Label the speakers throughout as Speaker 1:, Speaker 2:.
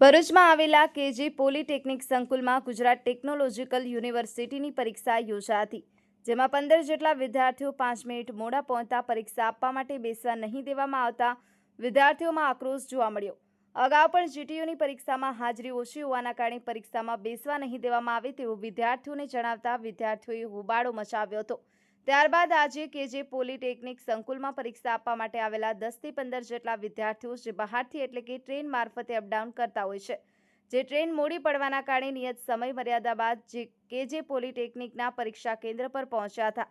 Speaker 1: ભરૂચમાં આવેલા KG polytechnic સંકુલમાં ગુજરાત ટેકનોલોજીકલ યુનિવર્સિટીની પરીક્ષા યોજાતી, જેમાં પંદર જેટલા વિદ્યાર્થીઓ પાંચ મિનિટ મોડા પહોંચતા પરીક્ષા આપવા માટે બેસવા નહીં દેવામાં આવતા વિદ્યાર્થીઓમાં આક્રોશ જોવા મળ્યો. અગાઉ પણ જીટીયુની પરીક્ષામાં હાજરી ઓછી હોવાના કારણે પરીક્ષામાં બેસવા નહીં દેવામાં આવે તેવું વિદ્યાર્થીઓને જણાવતા વિદ્યાર્થીઓએ હોબાળો મચાવ્યો હતો. ત્યારબાદ આજે કેજે પોલિટેકનિક સંકુલમાં પરીક્ષા આપવા માટે આવેલા દસથી પંદર જેટલા વિદ્યાર્થીઓ જે બહારથી એટલે કે ટ્રેન મારફતે અપડાઉન કરતા હોય છે. જે ટ્રેન મોડી પડવાના કારણે નિયત સમય મર્યાદા બાદ જે કેજે પોલિટેકનિકના પરીક્ષા કેન્દ્ર પર પહોંચ્યા હતા.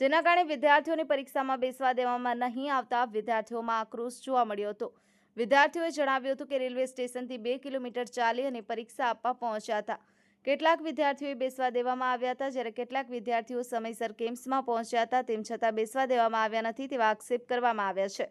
Speaker 1: જેના કારણે વિદ્યાર્થીઓને પરીક્ષામાં બેસવા દેવામાં નહીં આવતા વિદ્યાર્થીઓમાં આક્રોશ જોવા મળ્યો હતો. વિદ્યાર્થીઓએ જણાવ્યું હતું કે રેલવે સ્ટેશનથી બે કિલોમીટર ચાલી અને પરીક્ષા આપવા પહોંચ્યા હતા. કેટલાક વિદ્યાર્થીઓએ બેસવા દેવામાં આવ્યા હતા, જ્યારે કેટલાક વિદ્યાર્થીઓ સમયસર કેમ્પ્સમાં પહોંચ્યા હતા, તેમ છતાં બેસવા દેવામાં આવ્યા નથી તેવા આક્ષેપ કરવામાં આવ્યા છે.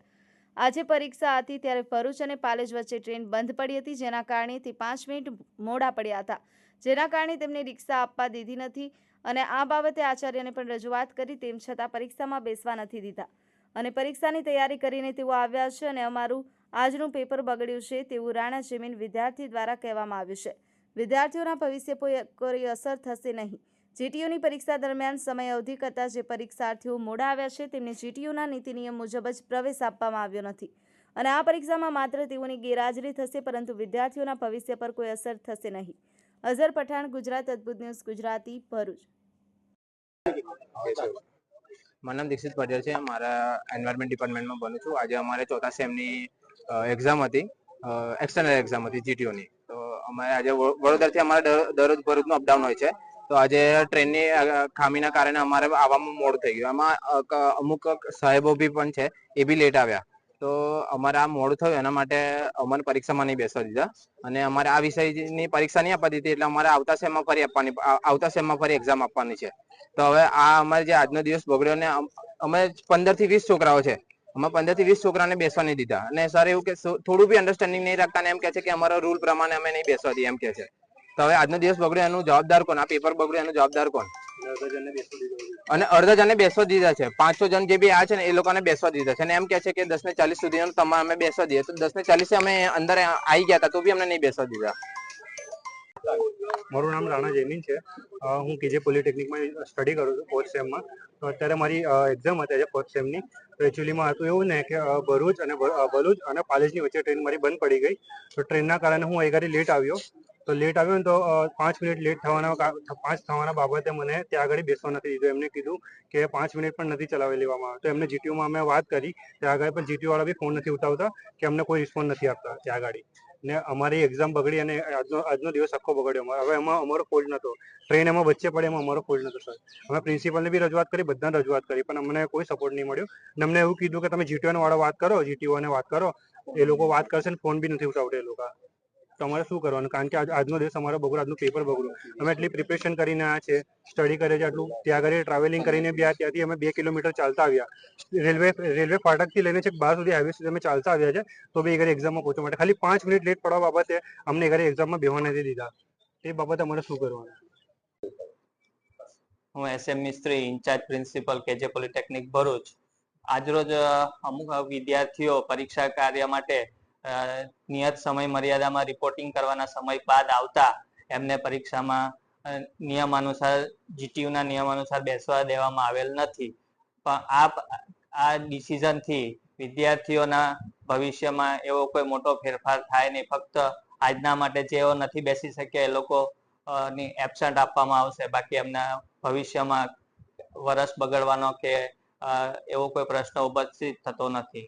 Speaker 1: આજે પરીક્ષા હતી, ત્યારે ભરૂચ અને પાલેજ વચ્ચે ટ્રેન બંધ પડી હતી, જેના કારણે તે પાંચ મિનિટ મોડા પડ્યા હતા. જેના કારણે તેમને રિક્ષા આપવા દીધી નથી અને આ બાબતે આચાર્યને પણ રજૂઆત કરી, તેમ છતાં પરીક્ષામાં બેસવા નથી દીધા. અને પરીક્ષાની તૈયારી કરીને તેઓ આવ્યા છે અને અમારું આજનું પેપર બગડ્યું છે તેવું રાણા જમીન વિદ્યાર્થી દ્વારા કહેવામાં આવ્યું છે. વિદ્યાર્થીઓના ભવિષ્ય કોઈ અસર થશે નહીં. જીટીયુની પરીક્ષા દરમિયાન સમય અવધિ કરતાં જે પરીક્ષાર્થીઓ મોડા આવ્યા છે, તેમને જીટીયુના નીતિ નિયમ મુજબ જ પ્રવેશ આપવામાં આવ્યો નથી. અને આ પરીક્ષામાં માત્ર તેઓની ગેરહાજરી થશે, પરંતુ વિદ્યાર્થીઓના ભવિષ્ય પર કોઈ અસર થશે નહીં. અઝર પઠાણ, ગુજરાત અદ્ભુત ન્યૂઝ, ગુજરાતી ભરૂચ.
Speaker 2: મારું નામ દીક્ષિત પટેલ છે. મારા એન્વાયરમેન્ટ ડિપાર્ટમેન્ટમાં બનું છું. આજે અમારે ચોથા સેમની એક્ઝામ હતી. એક્સટર્નલ એક્ઝામ હતી જીટીઓની અમારે આજે વડોદરાથી અમારે દરરોજ ભરૂચનું અપડાઉન હોય છે. તો આજે ટ્રેનની ખામીના કારણે અમારે આવવામાં મોડું થઈ ગયું. એમાં અમુક સાહેબો બી પણ છે, એ બી લેટ આવ્યા. તો અમારે આ મોડું થયું, એના માટે અમને પરીક્ષામાં નહીં બેસવા દીધા. અને અમારે આ વિષયની પરીક્ષા નહીં આપવા દીધી, એટલે અમારે આવતા સેમમાં ફરી આપવાની આવતા સેમમાં ફરી એક્ઝામ આપવાની છે. તો હવે આ અમારે જે આજનો દિવસ બગડ્યો ને, અમે પંદરથી વીસ છોકરાઓ છે. અમે પંદરથી વીસ છોકરાને બેસવા નહીં દીધા. અને સર એવું કે થોડું બી અન્ડરસ્ટેન્ડિંગ નહીં રાખતા એમ કે છે કે અમારા રૂલ પ્રમાણે અમે નહીં બેસવા દઈએ એમ કે છે. તો હવે આજનો દિવસ બગડ્યો, એનું જવાબદાર કોણ? આ પેપર બગડ્યો, એનું જવાબદાર કોણ? અને અડધા જણને બેસવા દીધા છે. પાંચસો જણ જે બી આ છે ને, એ લોકોને બેસવા દીધા છે. અને એમ કે છે કે દસ ને ચાલીસ સુધી તમારે અમે બેસવા દઈએ. તો દસ ને ચાલીસે અમે અંદર આવી ગયા હતા, તો બી અમને નહીં બેસવા દીધા.
Speaker 3: મારું નામ રાણા જૈમિન છે. હું કેજે પોલિટેકનિકમાં સ્ટડી કરું છું ફોર્થ સેમમાં તો અત્યારે મારી એક્ઝામ હતી આજે ફોર્થ સેમની તો એકચ્યુઅલીમાં હતું એવું ને કે ભરૂચ અને ભરૂચ અને પાલેજની વચ્ચે ટ્રેન મારી બંધ પડી ગઈ. તો ટ્રેનના કારણે હું અહીં લેટ આવ્યો. તો લેટ આવ્યો ને તો પાંચ મિનિટ લેટ થવાના પાંચ થવાના બાબતે મને ત્યાં આગળ બેસવા નથી દીધું. એમને કીધું કે પાંચ મિનિટ પણ નથી ચલાવી લેવામાં આવે. તો એમને જીટીયુમાં અમે વાત કરી. ત્યાં આગળ પણ જીટીયુ વાળા બી ફોન નથી ઉઠાવતા કે અમને કોઈ રિસ્પોન્સ નથી આપતા ત્યાં આગળ. ને અમારી એક્ઝામ બગડી અને આજનો આજનો દિવસ આખો બગડ્યો. હવે એમાં અમારો ફોલ્ટ નહોતો ટ્રેન એમાં વચ્ચે પડે એમાં અમારો ફોલ્ટ નહોતો સર અમે પ્રિન્સિપલને બી રજૂઆત કરી, બધાને રજૂઆત કરી, પણ અમને કોઈ સપોર્ટ નહીં મળ્યો. ને અમને એવું કીધું કે તમે જીટીઓ વાળો વાત કરો જીટીઓને વાત કરો. એ લોકો વાત કરશે ને ફોન બી નથી ઉઠાવતા એ લોકો. તો અમારે શું કરવાનું? કારણ કે આજ- આજનો દિવસ અમારો બગડો આજનું પેપર બગડો અમે એટલી પ્રિપરેશન કરીને આ છે સ્ટડી કરે છે આટલું. ત્યાં આગળ ટ્રાવેલિંગ કરીને બી આ ત્યાંથી અમે બે કિલોમીટર ચાલતા આવ્યા. રેલવે રેલવે ફાટકથી લઈને છે બહાર સુધી હાઈવે સુધી અમે ચાલતા આવ્યા છે, તો બી ઘરે એક્ઝામમાં પહોંચવા માટે. ખાલી પાંચ મિનિટ લેટ પડવા બાબતે અમને ઘરે એક્ઝામમાં બેહવા નથી દીધા. એ બાબતે અમારે શું કરવાનું?
Speaker 4: હું S M Mistry, incharge principal KJ polytechnic Bharuch આજરોજ અમુક વિદ્યાર્થીઓ પરીક્ષા કાર્ય માટે નિયત સમય મર્યાદામાં રિપોર્ટિંગ કરવાના સમય બાદ આવતા એમને પરીક્ષામાં નિયમ અનુસાર જીટીયુના નિયમ અનુસાર બેસવા દેવામાં આવેલ નથી. પણ આ આ ડિસિઝનથી વિદ્યાર્થીઓના ભવિષ્યમાં એવો કોઈ મોટો ફેરફાર થાય નહીં. ફક્ત આજના માટે જેઓ નથી બેસી શક્યા, એ લોકો ની એબસન્ટ આપવામાં આવશે. બાકી એમના ભવિષ્યમાં વરસ બગડવાનો કે એવો કોઈ પ્રશ્ન ઉપસ્થિત થતો નથી.